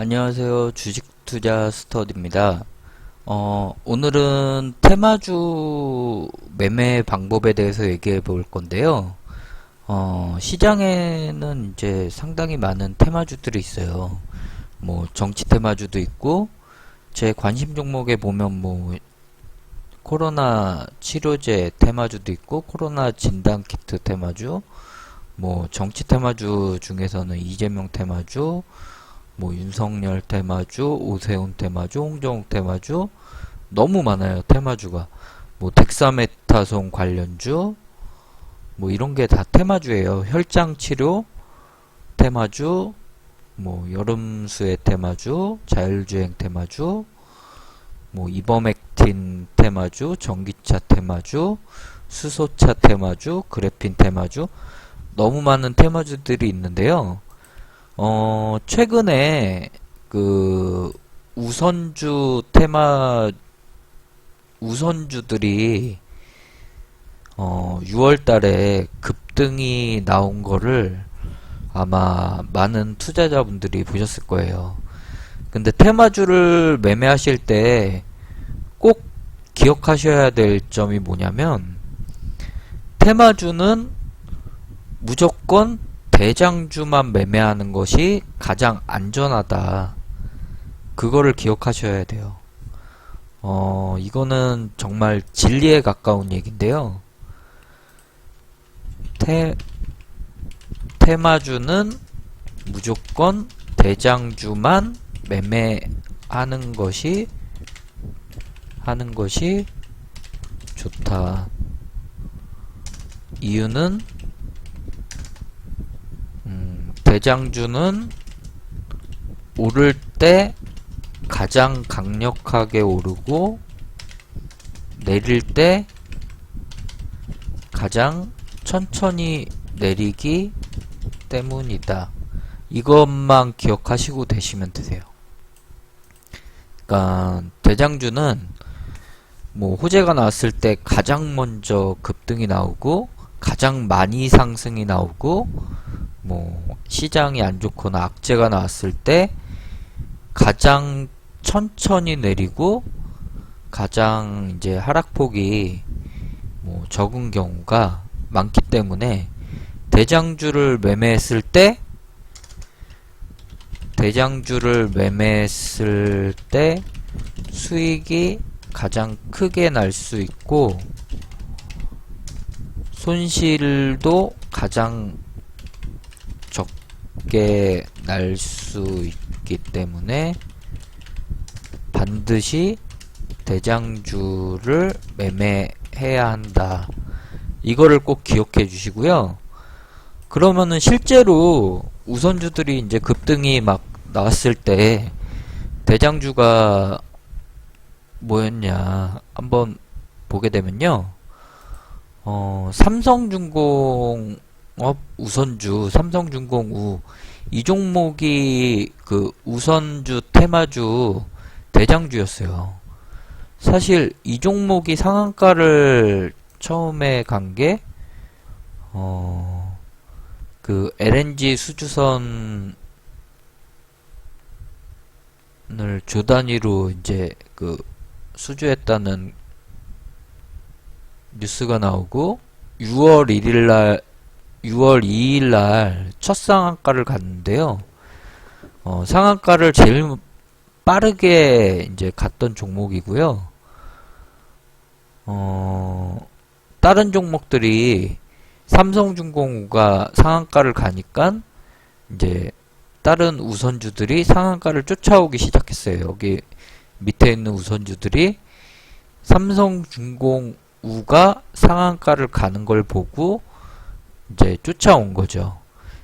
안녕하세요. 주식 투자 스터디입니다. 어, 오늘은 테마주 매매 방법에 대해서 얘기해 볼 건데요. 어, 시장에는 이제 상당히 많은 테마주들이 있어요. 뭐, 정치 테마주도 있고, 제 관심 종목에 보면 뭐, 코로나 치료제 테마주도 있고, 코로나 진단 키트 테마주, 뭐, 정치 테마주 중에서는 이재명 테마주, 뭐 윤석열 테마주, 오세훈 테마주, 홍정욱 테마주 너무 많아요 테마주가. 뭐 덱사메타손 관련주 뭐 이런 게 다 테마주예요. 혈장 치료 테마주 뭐 여름수의 테마주, 자율주행 테마주 뭐 이버맥틴 테마주, 전기차 테마주, 수소차 테마주, 그래핀 테마주. 너무 많은 테마주들이 있는데요. 어, 최근에 그 우선주 테마 우선주들이 어, 6월 달에 급등이 나온 거를 아마 많은 투자자분들이 보셨을 거예요. 근데 테마주를 매매하실 때 꼭 기억하셔야 될 점이 뭐냐면 테마주는 무조건 대장주만 매매하는 것이 가장 안전하다. 그거를 기억하셔야 돼요. 어, 이거는 정말 진리에 가까운 얘기인데요. 테, 테마주는 무조건 대장주만 매매하는 것이 하는 것이 좋다. 이유는 음, 대장주는 오를 때 가장 강력하게 오르고 내릴 때 가장 천천히 내리기 때문이다. 이것만 기억하시고 되시면 되세요. 그러니까 대장주는 뭐 호재가 나왔을 때 가장 먼저 급등이 나오고 가장 많이 상승이 나오고 뭐 시장이 안 좋거나 악재가 나왔을 때 가장 천천히 내리고 가장 이제 하락폭이 뭐 적은 경우가 많기 때문에 대장주를 매매했을 때 대장주를 매매했을 때 수익이 가장 크게 날 수 있고 손실도 가장 적게 날 수 있기 때문에 반드시 대장주를 매매해야 한다. 이거를 꼭 기억해 주시고요. 그러면은 실제로 우선주들이 이제 급등이 막 나왔을 때 대장주가 뭐였냐 한번 보게 되면요. 어, 삼성중공 업 우선주, 삼성중공 우 이 종목이 그 우선주 테마주 대장주였어요. 사실 이 종목이 상한가를 처음에 간 게, 어, 그 LNG 수주선을 조 단위로 이제 그 수주했다는 뉴스가 나오고 6월 1일 날 6월 2일 날 첫 상한가를 갔는데요. 어, 상한가를 제일 빠르게 이제 갔던 종목이고요. 어, 다른 종목들이 삼성중공우가 상한가를 가니까 이제 다른 우선주들이 상한가를 쫓아오기 시작했어요. 여기 밑에 있는 우선주들이 삼성중공우가 상한가를 가는 걸 보고 이제 쫓아온 거죠.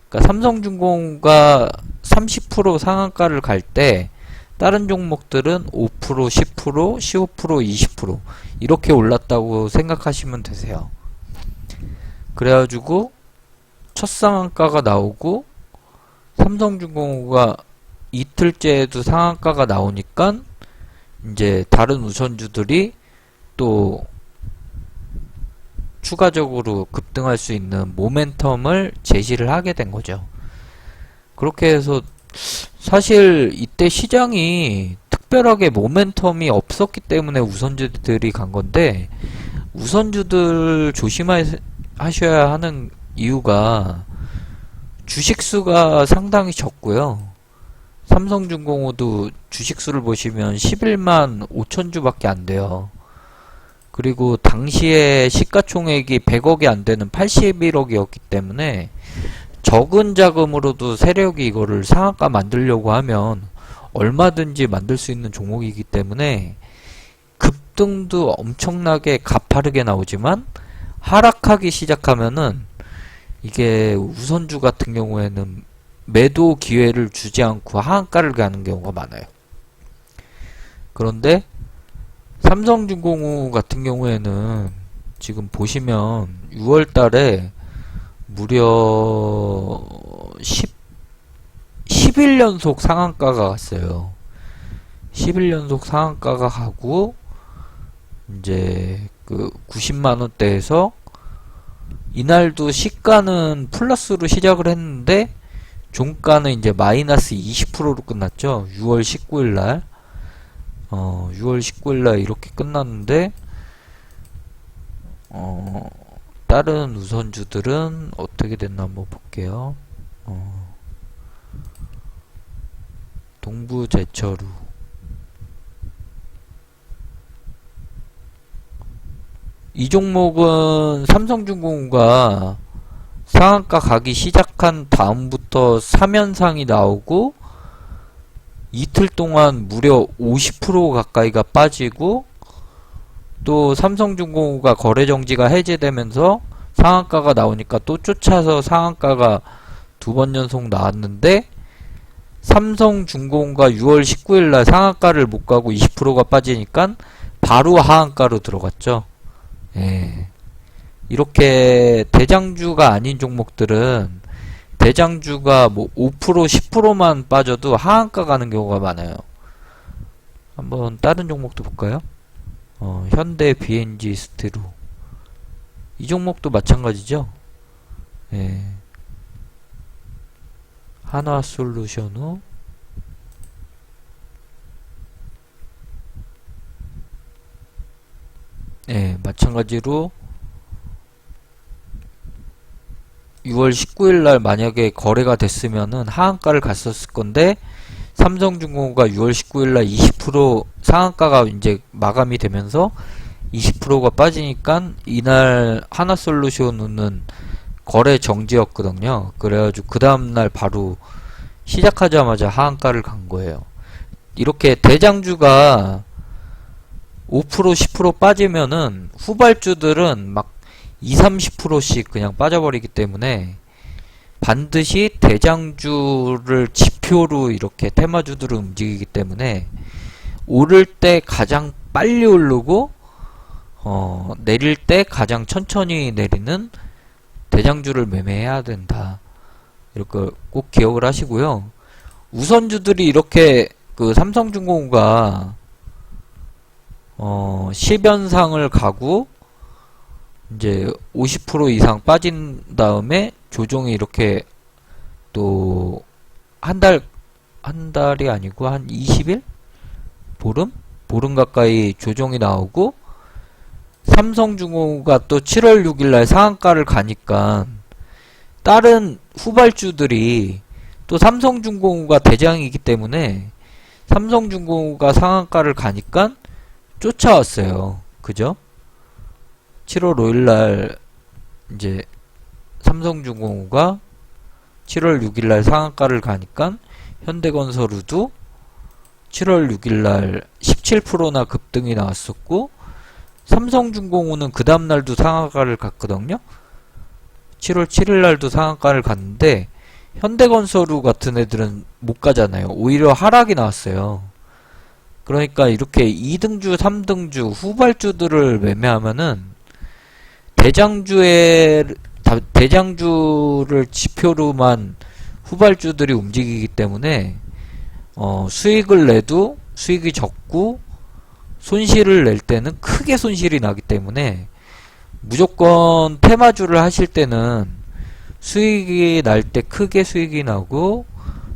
그러니까 삼성중공우가 30% 상한가를 갈 때 다른 종목들은 5%, 10%, 15%, 20% 이렇게 올랐다고 생각하시면 되세요. 그래가지고 첫 상한가가 나오고 삼성중공업가 이틀째에도 상한가가 나오니까 이제 다른 우선주들이 또 추가적으로 급등할 수 있는 모멘텀을 제시를 하게 된 거죠. 그렇게 해서 사실 이때 시장이 특별하게 모멘텀이 없었기 때문에 우선주들이 간 건데 우선주들 조심하셔야 하는 이유가 주식수가 상당히 적고요. 삼성중공업도 주식수를 보시면 11만 5천 주밖에 안 돼요. 그리고 당시에 시가총액이 100억이 안 되는 81억이었기 때문에 적은 자금으로도 세력이 이거를 상한가 만들려고 하면 얼마든지 만들 수 있는 종목이기 때문에 급등도 엄청나게 가파르게 나오지만 하락하기 시작하면은 이게 우선주 같은 경우에는 매도 기회를 주지 않고 하한가를 가는 경우가 많아요. 그런데 삼성중공업 같은 경우에는 지금 보시면 6월 달에 무려 10, 11연속 상한가가 갔어요. 11연속 상한가가 가고, 이제 그 90만 원대에서 이날도 시가는 플러스로 시작을 했는데, 종가는 이제 마이너스 20%로 끝났죠. 6월 19일 날. 어, 6월 19일 날 이렇게 끝났는데, 어, 다른 우선주들은 어떻게 됐나 한번 볼게요. 어, 동부제철우 이 종목은 삼성중공업가 상한가 가기 시작한 다음부터 3연상이 나오고 이틀 동안 무려 50% 가까이가 빠지고 또 삼성중공업가 거래 정지가 해제되면서 상한가가 나오니까 또 쫓아서 상한가가 두 번 연속 나왔는데 삼성중공업가 6월 19일 날 상한가를 못 가고 20%가 빠지니까 바로 하한가로 들어갔죠. 예. 이렇게 대장주가 아닌 종목들은 대장주가 뭐 5% 10%만 빠져도 하한가 가는 경우가 많아요. 한번 다른 종목도 볼까요? 어, 현대 BNG 스트루 이 종목도 마찬가지죠. 예. 하나 솔루션우 예, 마찬가지로 6월 19일 날 만약에 거래가 됐으면은 하한가를 갔었을 건데 삼성중공업가 6월 19일 날 20% 상한가가 이제 마감이 되면서 20%가 빠지니까 이날 하나솔루션은 거래 정지였거든요. 그래가지고 그 다음날 바로 시작하자마자 하한가를 간 거예요. 이렇게 대장주가 5% 10% 빠지면은 후발주들은 막 2, 30%씩 그냥 빠져버리기 때문에 반드시 대장주를 지표로 이렇게 테마주들을 움직이기 때문에 오를 때 가장 빨리 오르고 어, 내릴 때 가장 천천히 내리는 대장주를 매매해야 된다. 이렇게 꼭 기억을 하시고요. 우선주들이 이렇게 그 삼성중공업가 어, 10연상을 가고 이제 50% 이상 빠진 다음에 조정이 이렇게 또 한 달, 한 달이 아니고 한 20일? 보름? 보름 가까이 조정이 나오고 삼성중공업가 또 7월 6일 날 상한가를 가니까 다른 후발주들이 또 삼성중공업가 대장이기 때문에 삼성중공업가 상한가를 가니까 쫓아왔어요. 그죠? 7월 5일 날 이제 삼성중공업가 7월 6일 날 상한가를 가니까 현대건설우도 7월 6일 날 17%나 급등이 나왔었고 삼성중공업은 그 다음 날도 상한가를 갔거든요. 7월 7일 날도 상한가를 갔는데 현대건설우 같은 애들은 못 가잖아요. 오히려 하락이 나왔어요. 그러니까 이렇게 2등주, 3등주, 후발주들을 매매하면은 대장주의 다- 대장주를 지표로만 후발주들이 움직이기 때문에 어, 수익을 내도 수익이 적고 손실을 낼 때는 크게 손실이 나기 때문에 무조건 테마주를 하실 때는 수익이 날 때 크게 수익이 나고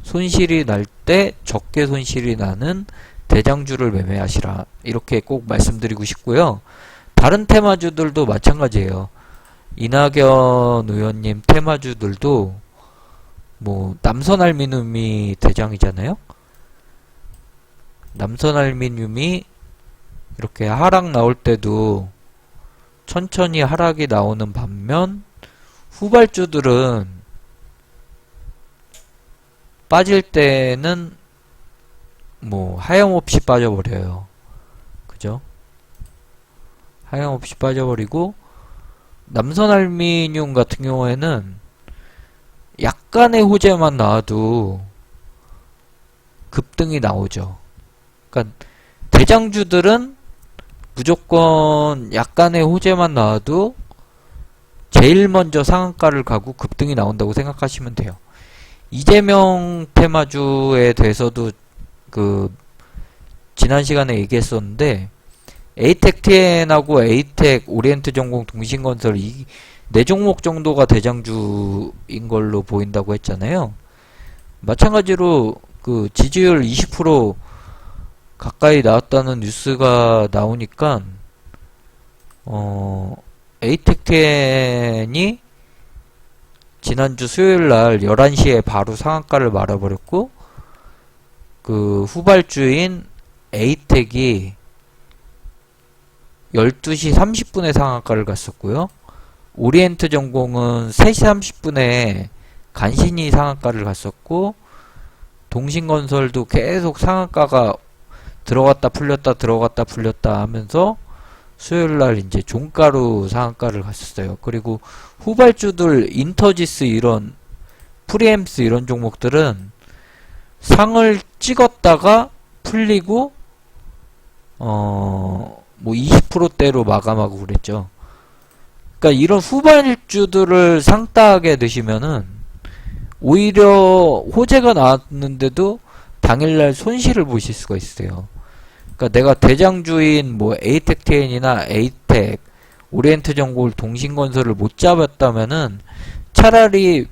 손실이 날 때 적게 손실이 나는 대장주를 매매하시라. 이렇게 꼭 말씀드리고 싶고요. 다른 테마주들도 마찬가지예요. 이낙연 의원님 테마주들도 뭐 남선알미늄이 대장이잖아요. 남선알미늄이 이렇게 하락 나올 때도 천천히 하락이 나오는 반면 후발주들은 빠질 때는 뭐 하염없이 빠져버려요. 그죠? 하염없이 빠져버리고 남선 알미늄 같은 경우에는 약간의 호재만 나와도 급등이 나오죠. 그러니까 대장주들은 무조건 약간의 호재만 나와도 제일 먼저 상한가를 가고 급등이 나온다고 생각하시면 돼요. 이재명 테마주에 대해서도 그 지난 시간에 얘기했었는데 에이텍 TN하고 에이텍 오리엔트 전공 동신건설 이 네 종목 정도가 대장주인 걸로 보인다고 했잖아요. 마찬가지로 그 지지율 20% 가까이 나왔다는 뉴스가 나오니까 어 에이텍 TN이 지난주 수요일 날 11시에 바로 상한가를 말아버렸고 그 후발주인 에이텍이 12시 30분에 상한가를 갔었고요. 오리엔트 전공은 3시 30분에 간신히 상한가를 갔었고 동신건설도 계속 상한가가 들어갔다 풀렸다 들어갔다 풀렸다 하면서 수요일 날 이제 종가로 상한가를 갔었어요. 그리고 후발주들 인터지스 이런 프리엠스 이런 종목들은 상을 찍었다가 풀리고 어 뭐 20%대로 마감하고 그랬죠. 그러니까 이런 후발주들을 상따하게 되시면은 오히려 호재가 나왔는데도 당일날 손실을 보실 수가 있어요. 그러니까 내가 대장주인 뭐 에이텍 TN이나 에이텍 오리엔트 정골 동신건설을 못 잡았다면은 차라리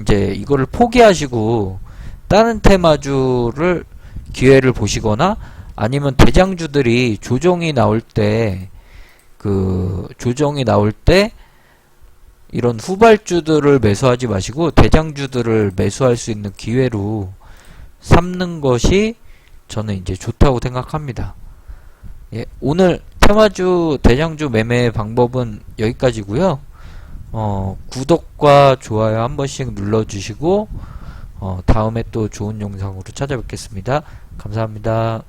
이제 이거를 포기하시고 다른 테마주를 기회를 보시거나 아니면 대장주들이 조정이 나올 때 그 조정이 나올 때 이런 후발주들을 매수하지 마시고 대장주들을 매수할 수 있는 기회로 삼는 것이 저는 이제 좋다고 생각합니다. 예, 오늘 테마주 대장주 매매 방법은 여기까지고요. 어, 구독과 좋아요 한 번씩 눌러주시고 어, 다음에 또 좋은 영상으로 찾아뵙겠습니다. 감사합니다.